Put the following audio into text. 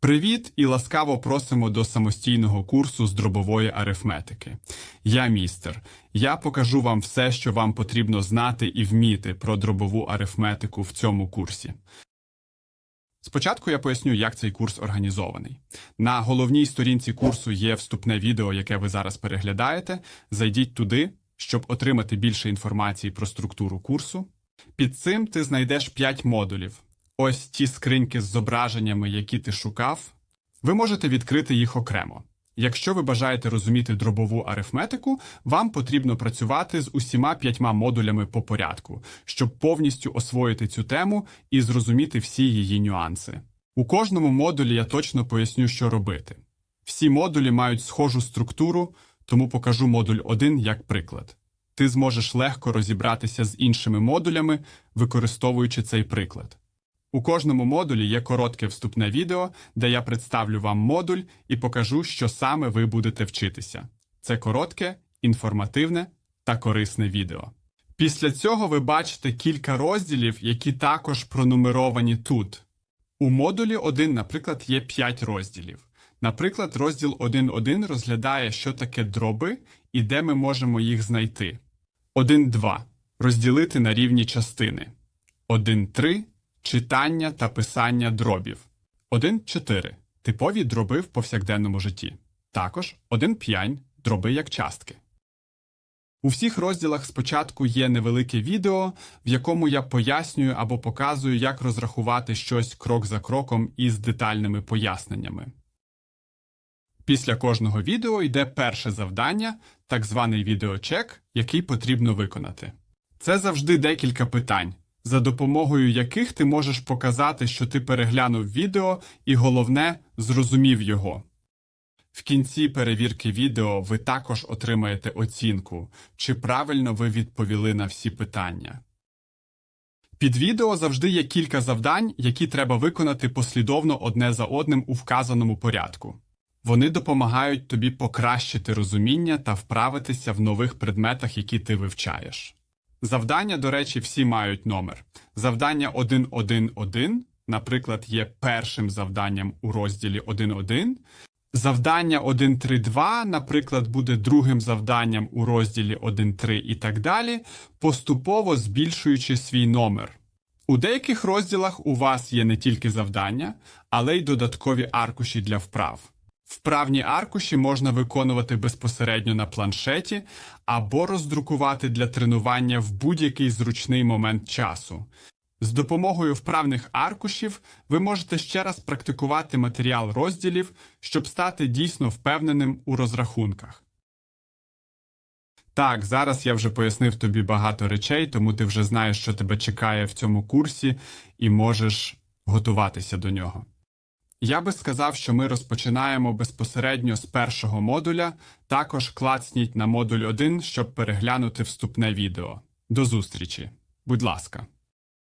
Привіт і ласкаво просимо до самостійного курсу з дробової арифметики. Я містер. Я покажу вам все, що вам потрібно знати і вміти про дробову арифметику в цьому курсі. Спочатку я поясню, як цей курс організований. На головній сторінці курсу є вступне відео, яке ви зараз переглядаєте. Зайдіть туди, щоб отримати більше інформації про структуру курсу. Під цим ти знайдеш 5 модулів. Ось ті скриньки з зображеннями, які ти шукав. Ви можете відкрити їх окремо. Якщо ви бажаєте розуміти дробову арифметику, вам потрібно працювати з усіма п'ятьма модулями по порядку, щоб повністю освоїти цю тему і зрозуміти всі її нюанси. У кожному модулі я точно поясню, що робити. Всі модулі мають схожу структуру, тому покажу модуль 1 як приклад. Ти зможеш легко розібратися з іншими модулями, використовуючи цей приклад. У кожному модулі є коротке вступне відео, де я представлю вам модуль і покажу, що саме ви будете вчитися. Це коротке, інформативне та корисне відео. Після цього ви бачите кілька розділів, які також пронумеровані тут. У модулі 1, наприклад, є 5 розділів. Наприклад, розділ 1.1 розглядає, що таке дроби і де ми можемо їх знайти. 1.2. Розділити на рівні частини. 1.3. Читання та писання дробів. 1.4. Типові дроби в повсякденному житті. Також 1.5. Дроби як частки. У всіх розділах спочатку є невелике відео, в якому я пояснюю або показую, як розрахувати щось крок за кроком із детальними поясненнями. Після кожного відео йде перше завдання, так званий відеочек, який потрібно виконати. Це завжди декілька питань, за допомогою яких ти можеш показати, що ти переглянув відео і головне зрозумів його. В кінці перевірки відео ви також отримаєте оцінку, чи правильно ви відповіли на всі питання. Під відео завжди є кілька завдань, які треба виконати послідовно одне за одним у вказаному порядку. Вони допомагають тобі покращити розуміння та вправитися в нових предметах, які ти вивчаєш. Завдання, до речі, всі мають номер. Завдання 1.1.1, наприклад, є першим завданням у розділі 1.1. Завдання 1.3.2, наприклад, буде другим завданням у розділі 1.3 і так далі, поступово збільшуючи свій номер. У деяких розділах у вас є не тільки завдання, але й додаткові аркуші для вправ. Вправні аркуші можна виконувати безпосередньо на планшеті або роздрукувати для тренування в будь-який зручний момент часу. З допомогою вправних аркушів ви можете ще раз практикувати матеріал розділів, щоб стати дійсно впевненим у розрахунках. Так, зараз я вже пояснив тобі багато речей, тому ти вже знаєш, що тебе чекає в цьому курсі, і можеш готуватися до нього. Я би сказав, що ми розпочинаємо безпосередньо з першого модуля, також клацніть на модуль 1, щоб переглянути вступне відео. До зустрічі. Будь ласка.